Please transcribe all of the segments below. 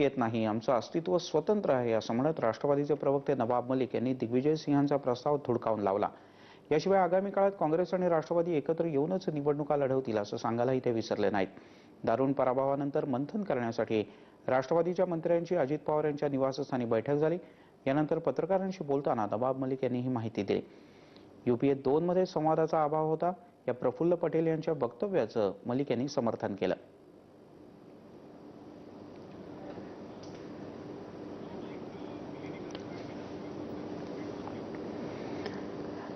येत नाही. आमचं अस्तित्व स्वतंत्र आहे असं म्हणत राष्ट्रवादीचे प्रवक्ते नवाब मलिक यांनी दिग्विजय सिंहांचा प्रस्ताव धुडकावून लावला. याशिवाय आगामी काळात काँग्रेस आणि राष्ट्रवादी एकत्र येऊनच निवडणुका लढवतील असं सांगायलाही ते विसरले नाहीत. दारुण पराभवानंतर मंथन करण्यासाठी राष्ट्रवादीच्या मंत्र्यांची अजित पवार यांच्या निवासस्थानी बैठक झाली. यानंतर पत्रकारांशी बोलताना नवाब मलिक यांनी ही माहिती दिली. युपीए दोन मध्ये संवादाचा अभाव होता. या प्रफुल्ल पटेल यांच्या वक्तव्याचं मलिक यांनी समर्थन केलं.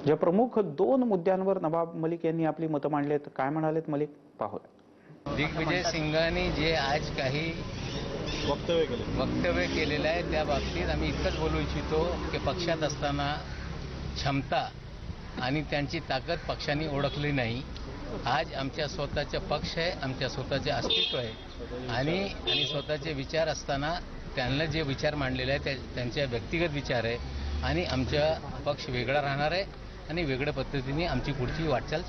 ज्या प्रमुख दोन मुद्द्यांवर नवाब मलिक यांनी आपली मतं मांडलेत काय म्हणालेत मलिक? पाहूया. दिग्विजय सिंगांनी जे आज काही वक्तव्य केलं. वक्तव्य केलेलं आहे त्या बाबतीत आम्ही इतकंच बोलू इच्छितो की पक्षात असताना क्षमता आणि त्यांची ताकद पक्षाने ओळखली नाही. आज आमच्या स्वतःचे पक्ष आहे आमच्या स्वतःचे अस्तित्व आहे. आणि आणि स्वतःचे विचार असताना त्यांना जे विचार मांडलेले आहे त्या त्यांच्या व्यक्तिगत विचार आहे. आणि आमचा पक्ष वेगळा राहणार आहे. आणि वेगळ्या पद्धतीने आमची पुढची वाटचाल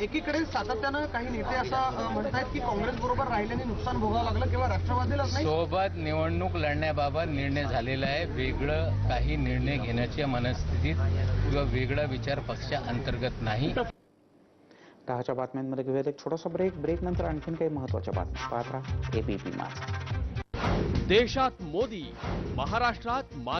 एकीकडे सातत्यानं काही नेते असं अं, म्हणतायत की काँग्रेस बरोबर राहिल्याने नुकसान भोगावं लागलं किंवा राष्ट्रवादीलाच नाही? सोबत निवडणूक लढण्याबाबत निर्णय झालेला आहे. वेगळं काही निर्णय घेण्याच्या मनस्थितीत किंवा वेगळा विचार पक्षा अंतर्गत नाही. दहाच्या बातम्यांमध्ये घेऊयात एक छोटासा ब्रेक ब्रेक नंतर आणखीन काही महत्त्वाच्या बातम्या. पाहत राहा. एबीपी माझा देशात मोदी महाराष्ट्रात मा